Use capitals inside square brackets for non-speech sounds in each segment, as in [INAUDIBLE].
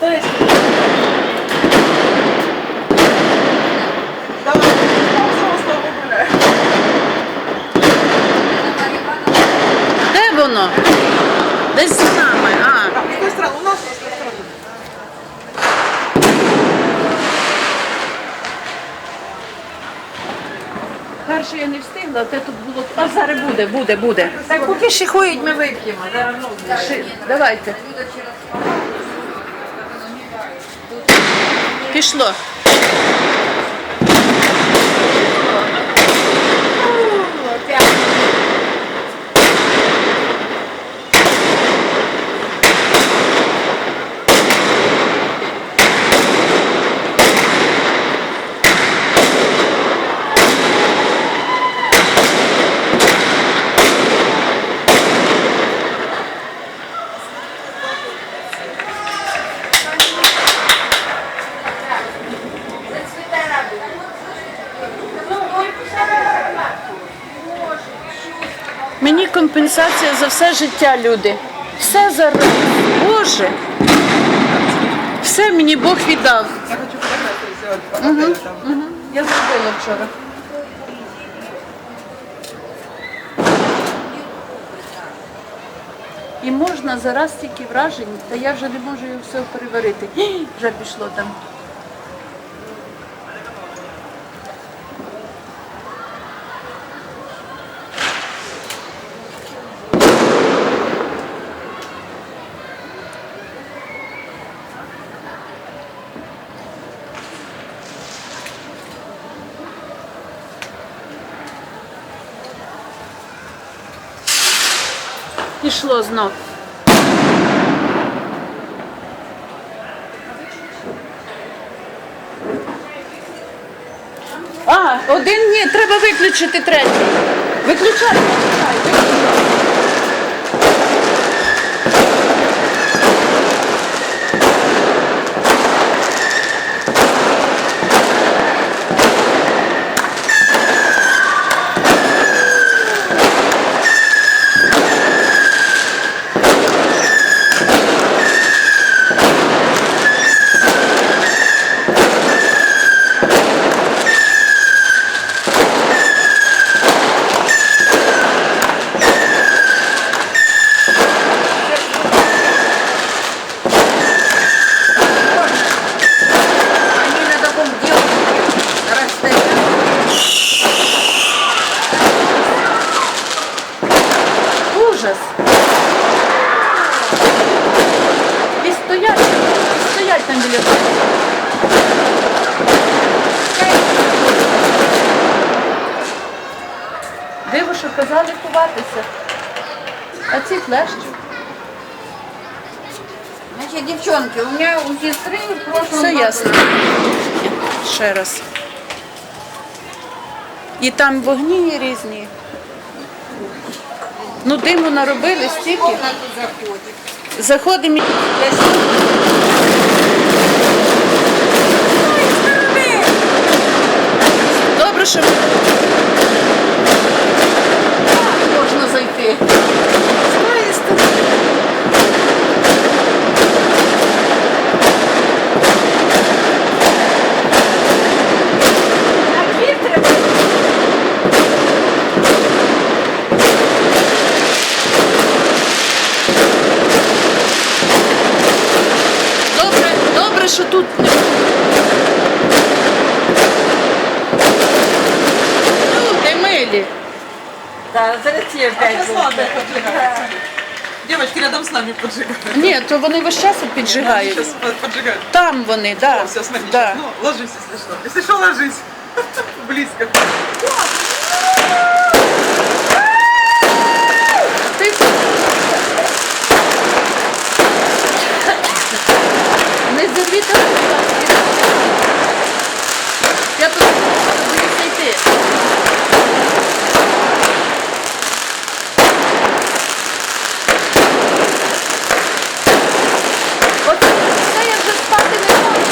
З. Давай. Де воно? Десь з нами. А, Так, з тої сторони, у нас з тої сторони. перше я не встигла, те тут було. А зараз буде, буде, буде. Так, поки ще ходять, ми вип'ємо. Зараз ну, Ши- Давайте. Пішло. Мені компенсація за все життя, люди. Все зараз. Боже. Все мені Бог віддав. Я хочу фотографію зробити. Угу. Я зробила вчора. І можна зараз тільки вражень, та я вже не можу його все переварити. Вже пішло там. Пішло знов. А, один ні, треба виключити третій. Виключай, виключай. Стоять, стоять там біля. Диво, що казали ховатися. А ці клещі. Значит, девчонки, у меня у сестры в прошлом Все ясно. Ще раз. І там вогні різні. Ну, диму наробили стільки. комнату заходит. Заходимо. Добре, що можна зайти. Добре, добре, що тут не Люди милі. Да, опять. Сейчас. Девочки рядом с нами поджигают. Ні, то вони весь час піджигають. Сейчас поджигают. Там вони, да. Все, смотри. да. Ну, ложись, если что. Если что, ложись. [LAUGHS] Близко. Ти... Не зірвіте. будь ласка. Я тут боюся йти. От це я вже спати не можу.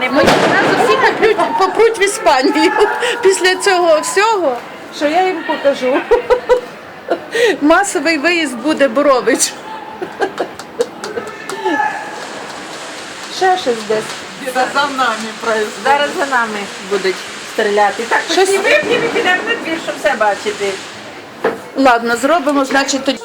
Не Мої одразу всі попруть, попруть в Іспанію після цього всього, що я їм покажу. Масовий виїзд буде Борович. Ще щось десь. За нами происходит. Зараз за нами будуть стріляти. Так, Щось- щось не вип'ємо і підемо на двір, щоб все бачити. Ладно, зробимо, значить тоді.